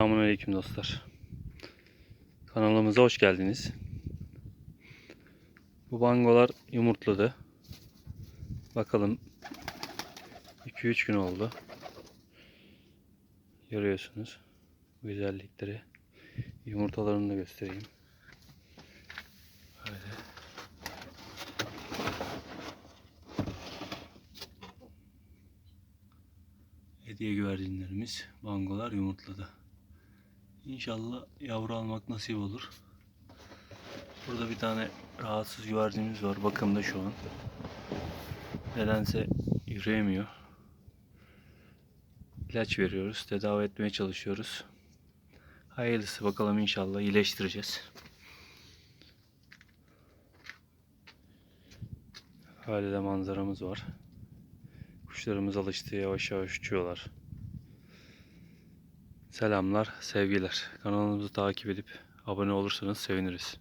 Selamünaleyküm dostlar. Kanalımıza hoş geldiniz. Bu bangolar yumurtladı. Bakalım 2-3 gün oldu. Görüyorsunuz bu güzellikleri. Yumurtalarını da göstereyim. Böyle. Hediye güvercinlerimiz bangolar yumurtladı. İnşallah yavru almak nasip olur. Burada bir tane rahatsız güvercinimiz var. Bakımda şu an. Nedense yürüyemiyor. İlaç veriyoruz. Tedavi etmeye çalışıyoruz. Hayırlısı bakalım inşallah iyileştireceğiz. Böyle manzaramız var. Kuşlarımız alıştı yavaş yavaş uçuyorlar. Selamlar, sevgiler. Kanalımızı takip edip abone olursanız seviniriz.